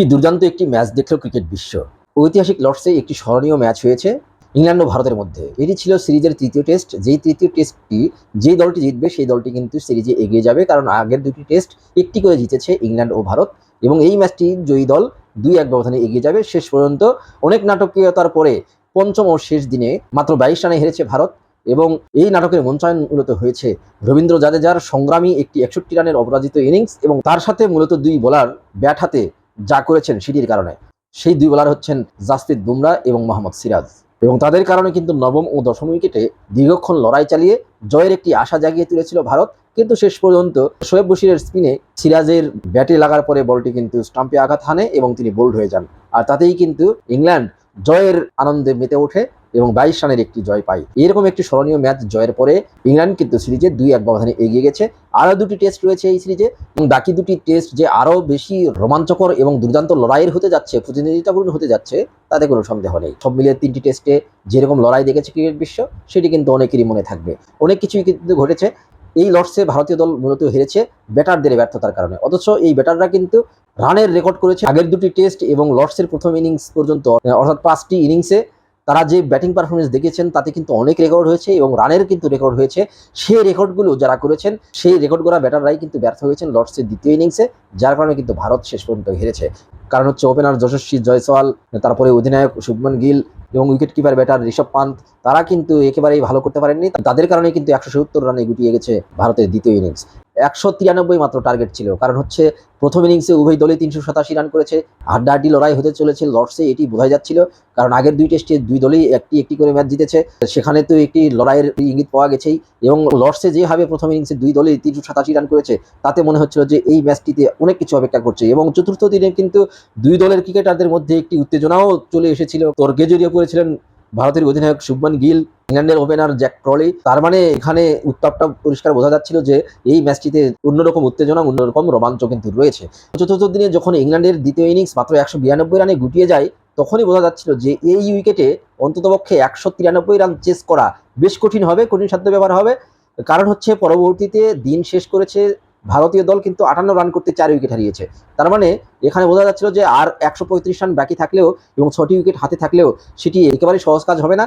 কি দুর্দান্ত একটি ম্যাচ দেখল ক্রিকেট বিশ্ব। ঐতিহাসিক লর্ডসে একটি স্মরণীয় ম্যাচ হয়েছে ইংল্যান্ড ও ভারতের মধ্যে। এটি ছিল সিরিজের তৃতীয় টেস্ট। যেই তৃতীয় টেস্টটি যে দলটি জিতবে, সেই দলটি কিন্তু সিরিজে এগিয়ে যাবে। কারণ আগের দুটি টেস্ট একটি করে জিতেছে ইংল্যান্ড ও ভারত এবং এই ম্যাচটি জয়ী দল দুই এক ব্যবধানে এগিয়ে যাবে। শেষ পর্যন্ত অনেক নাটকীয়তার পরে পঞ্চম ও শেষ দিনে মাত্র বাইশ রানে হেরেছে ভারত এবং এই নাটকের মঞ্চায়ন মূলত হয়েছে রবীন্দ্র জাদেজার সংগ্রামী একটি একষট্টি রানের অপরাজিত ইনিংস এবং তার সাথে মূলত দুই বোলার ব্যাট হাতে যা করেছেন সেটির কারণে। সেই দুই বলার হচ্ছেন জাসপ্রীত বুমরা এবং মোহাম্মদ সিরাজ। এবং তাদের কারণে কিন্তু নবম ও দশম উইকেটে দীর্ঘক্ষণ লড়াই চালিয়ে জয়ের একটি আশা জাগিয়ে তুলেছিল ভারত। কিন্তু শেষ পর্যন্ত শোয়েব বশিরের স্পিনে সিরাজের ব্যাটে লাগার পরে বলটি কিন্তু স্টাম্পে আঘাত হানে এবং তিনি বোল্ড হয়ে যান। আর তাতেই কিন্তু ইংল্যান্ড জয়ের আনন্দে মেতে ওঠে এবং বাইশ রানের একটি জয় পায়। এরকম একটি স্মরণীয় ম্যাচ জয়ের পরে ইংল্যান্ড কিন্তু সিরিজে দুই এক ব্যবধানে এগিয়ে গেছে। আরও দুটি টেস্ট রয়েছে এই সিরিজে এবং বাকি দুটি টেস্ট যে আরও বেশি রোমাঞ্চকর এবং দুর্দান্ত লড়াইয়ের হতে যাচ্ছে প্রতিনিধিতাপূর্ণ হতে যাচ্ছে, তাতে কোনো সন্দেহ নেই। সব মিলিয়ে তিনটি টেস্টে যেরকম লড়াই দেখেছে ক্রিকেট বিশ্ব, সেটি কিন্তু অনেকেরই মনে থাকবে। অনেক কিছুই কিন্তু ঘটেছে। এই লর্ডসে ভারতীয় দল মূলত হেরেছে ব্যাটারদের ব্যর্থতার কারণে। অথচ এই ব্যাটাররা কিন্তু রানের রেকর্ড করেছে। আগের দুটি টেস্ট এবং লর্ডসের প্রথম ইনিংস পর্যন্ত অর্থাৎ পাঁচটি ইনিংসে তারা যে ব্যাটিং পারফরমেন্স দেখেছেন, তাতে কিন্তু অনেক রেকর্ড হয়েছে এবং রানের কিন্তু রেকর্ড হয়েছে। সেই রেকর্ডগুলো যারা করেছেন, সেই রেকর্ড করা ব্যাটাররাই কিন্তু ব্যর্থ হয়েছেন লর্ডসের দ্বিতীয় ইনিংসে, যার কারণে কিন্তু ভারত শেষ পর্যন্ত হেরেছে। কারণ হচ্ছে ওপেনার যশস্বী, জয়সওয়াল, তারপরে অধিনায়ক শুভমন গিল এবং wicket keeper batter Rishabh Pant, তারা কিন্তু একেবারেই ভালো করতে পারেননি। তাদের কারণে কিন্তু একশো সত্তর রানে গুটিয়ে গেছে ভারতের দ্বিতীয় ইনিংস একশো তিরানব্বই মাত্র টার্গেট ছিল। কারণ হচ্ছে প্রথম ইনিংসে উভয় দলই তিনশো সাতাশি রান করেছে। হাড্ডাহাড্ডি লড়াই হতে চলেছে লর্ডসে এটি বোঝা যাচ্ছিল। কারণ আগের দুই টেস্টে দুই দলই একটি একটি করে ম্যাচ জিতেছে। সেখানে তো একটি লড়াইয়ের ইঙ্গিত পাওয়া গেছেই। এবং লর্ডসে যেভাবে প্রথম ইনিংসে দুই দলই তিনশো সাতাশি রান করেছে, তাতে মনে হচ্ছিল যে এই ম্যাচটিতে অনেক কিছু অপেক্ষা করছে। এবং চতুর্থ দিনে কিন্তু দুই দলের ক্রিকেটারদের মধ্যে একটি উত্তেজনাও চলে এসেছিল। তর্কে জড়িয়ে পড়েছিলেন ভারতের অধিনায়ক শুভমান গিল, ইংল্যান্ডের ওপেনার জ্যাক ক্রলি। তার মানে এখানে উত্তাপটা পরিষ্কার বোঝা যাচ্ছিল যে এই ম্যাচটিতে অন্যরকম উত্তেজনা, অন্যরকম রোমাঞ্চ কিন্তু রয়েছে। চতুর্থ দিনে যখন ইংল্যান্ডের দ্বিতীয় ইনিংস মাত্র একশো বিরানব্বই রানে গুটিয়ে যায়, তখনই বোঝা যাচ্ছিল যে এই উইকেটে অন্ততপক্ষে একশো তিরানব্বই রান চেস করা বেশ কঠিন হবে, কঠিন সাধ্য ব্যাপার হবে। কারণ হচ্ছে পরবর্তীতে দিন শেষ করেছে ভারতীয় দল কিন্তু আটান্ন রান করতে চার উইকেট হারিয়েছে। তার মানে এখানে বোঝা যাচ্ছিল যে আর একশো পঁয়ত্রিশ রান বাকি থাকলেও এবং ছটি উইকেট হাতে থাকলেও সেটি একেবারে সহজ কাজ হবে না।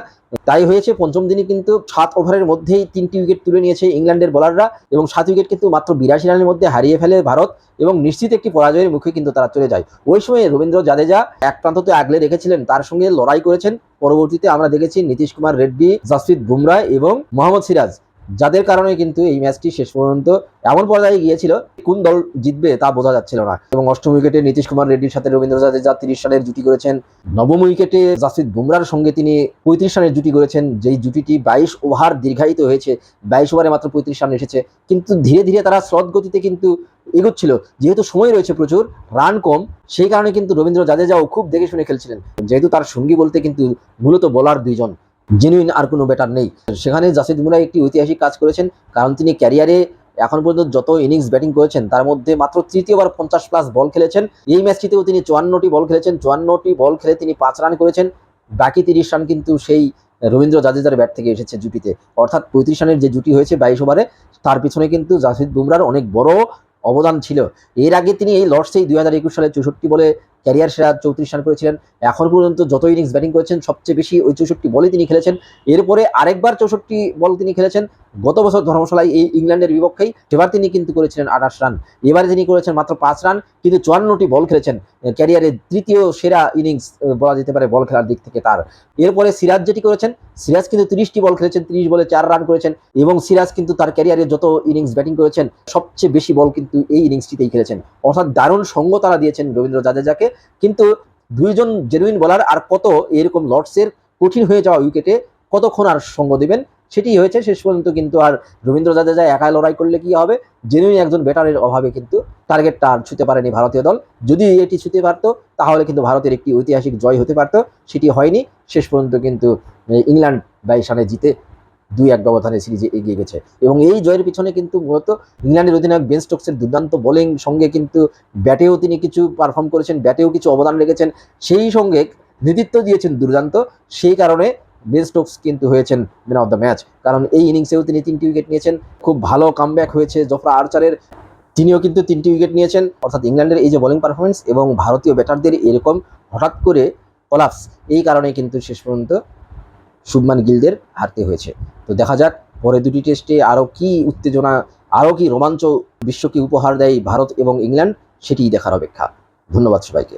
তাই হয়েছে পঞ্চম দিনে কিন্তু সাত ওভারের মধ্যেই তিনটি উইকেট তুলে নিয়েছে ইংল্যান্ডের বোলাররা এবং সাত উইকেট কিন্তু মাত্র বিরাশি রানের মধ্যে হারিয়ে ফেলে ভারত এবং নিশ্চিত একটি পরাজয়ের মুখে কিন্তু তারা চলে যায়। ওই সময় রবীন্দ্র জাদেজা এক প্রান্ততে আগলে রেখেছিলেন, তার সঙ্গে লড়াই করেছেন। পরবর্তীতে আমরা দেখেছি নীতিশ কুমার রেড্ডি, জাসপ্রীত বুমরা এবং মোহাম্মদ সিরাজ। যাদের কারণে কিন্তু এই ম্যাচটি শেষ পর্যন্ত এমন পর্যায়ে গিয়েছিল কোন দল জিতবে তা বোঝা যাচ্ছিল না। এবং অষ্টম উইকেটে নীতিশ কুমার রেড্ডির সাথে রবীন্দ্র জাদেজা তিরিশ রানের জুটি করেছেন। নবম উইকেটে জাসিদ বুমরার সঙ্গে তিনি পঁয়ত্রিশ রানের জুটি করেছেন। যেই জুটিটি বাইশ ওভার দীর্ঘায়িত হয়েছে, বাইশ ওভারে মাত্র পঁয়ত্রিশ রান এসেছে। কিন্তু ধীরে ধীরে তারা স্লট গতিতে কিন্তু এগোচ্ছিল। যেহেতু সময় রয়েছে প্রচুর, রান কম, সেই কারণে কিন্তু রবীন্দ্র জাদেজাও খুব দেখে শুনে খেলছিলেন। যেহেতু তার সঙ্গী বলতে কিন্তু মূলত বোলার দুইজন। জেনুইন আর কোনো ব্যাটার নেই। সেখানে জাসিদ বুমরা একটি ঐতিহাসিক কাজ করেছেন, কারণ তিনি ক্যারিয়ারে এখন পর্যন্ত যত ইনিংস ব্যাটিং করেছেন, তার মধ্যে মাত্র তৃতীয়বার পঞ্চাশ প্লাস বল খেলেছেন। এই ম্যাচটিতেও তিনি চুয়ান্নটি বল খেলেছেন, চুয়ান্নটি বল খেলে তিনি পাঁচ রান করেছেন। বাকি তিরিশ রান কিন্তু সেই রবীন্দ্র জাদেজার ব্যাট থেকে এসেছে জুটিতে। অর্থাৎ পঁয়ত্রিশ রানের যে জুটি হয়েছে বাইশ ওভারে তার পিছনে কিন্তু জাসিদ বুমরার অনেক বড় অবদান ছিল। এর আগে তিনি এই লর্ডসেই দুই হাজার একুশ সালে চৌষট্টি বলে ক্যারিয়ার সেরা চৌত্রিশ রান করেছিলেন। এখন পর্যন্ত যত ইনিংস ব্যাটিং করেছেন, সবচেয়ে বেশি ওই চৌষট্টি বলে তিনি খেলেছেন। এরপরে আরেকবার চৌষট্টি বল তিনি খেলেছেন। গত বছর ধর্মশালায় এই ইংল্যান্ডের বিপক্ষেই। সেবার তিনি কিন্তু করেছিলেন আঠাশ রান। এবারে তিনি করেছেন মাত্র পাঁচ রান, কিন্তু চুয়ান্নটি বল খেলেছেন। ক্যারিয়ারের তৃতীয় সেরা ইনিংস বলা যেতে পারে, বল খেলার দিক থেকে তার। এরপরে সিরাজ যেটি করেছেন, সিরাজ কিন্তু তিরিশটি বল খেলেছেন, তিরিশ বলে চার রান করেছেন, এবং সিরাজ কিন্তু তার ক্যারিয়ারে যত ইনিংস ব্যাটিং করেছেন, সবচেয়ে বেশি বল কিন্তু এই ইনিংসটিতেই খেলেছেন। অর্থাৎ দারুণ সঙ্গ তারা দিয়েছেন রবীন্দ্র জাদেজাকে। কিন্তু দুইজন জেনুইন বলার আর কত এরকম লর্ডসের কঠিন হয়ে যাওয়া উইকেটে কতক্ষণ আর সঙ্গ দেবেন সেটি হয়েছে। শেষ পর্যন্ত কিন্তু আর রবীন্দ্র জাদেজা একাই লড়াই করলে কি হবে? জেনুইন একজন ব্যাটারের অভাবে কিন্তু টার্গেটটা আর ছুতে পারেনি ভারতীয় দল। যদি এটি ছুতে পারতো, তাহলে কিন্তু ভারতের একটি ঐতিহাসিক জয় হতে পারতো, সেটি হয়নি। শেষ পর্যন্ত কিন্তু ইংল্যান্ড বাইশ রানে জিতে দুই এক ব্যবধানে সিরিজে এগিয়ে গেছে। এবং এই জয়ের পিছনে কিন্তু মূলত ইংল্যান্ডের অধিনায়ক বেন স্টোকসের দুর্দান্ত বোলিং সঙ্গে কিন্তু ব্যাটেও তিনি কিছু পারফর্ম করেছেন, ব্যাটেও কিছু অবদান রেখেছেন। সেই সঙ্গে নেতৃত্ব দিয়েছেন দুর্দান্ত। সেই কারণে বেন স্টোকস কিন্তু হয়েছেন ম্যান অফ দ্য ম্যাচ কারণ এই ইনিংসেও তিনি তিনটি উইকেট নিয়েছেন। খুব ভালো কামব্যাক হয়েছে জফরা আর্চারের। তিনিও কিন্তু তিনটি উইকেট নিয়েছেন। অর্থাৎ ইংল্যান্ডের এই যে বোলিং পারফরমেন্স এবং ভারতীয় ব্যাটারদের এরকম হঠাৎ করে কলাপস এই কারণে কিন্তু শেষ পর্যন্ত শুভমান গিলদের হারতে হয়েছে। তো দেখা যাক পরে দুটি টেস্টে আরও কি উত্তেজনা, আরও কি রোমাঞ্চ বিশ্বকে উপহার দেয় ভারত এবং ইংল্যান্ড, সেটিই দেখার অপেক্ষা। ধন্যবাদ সবাইকে।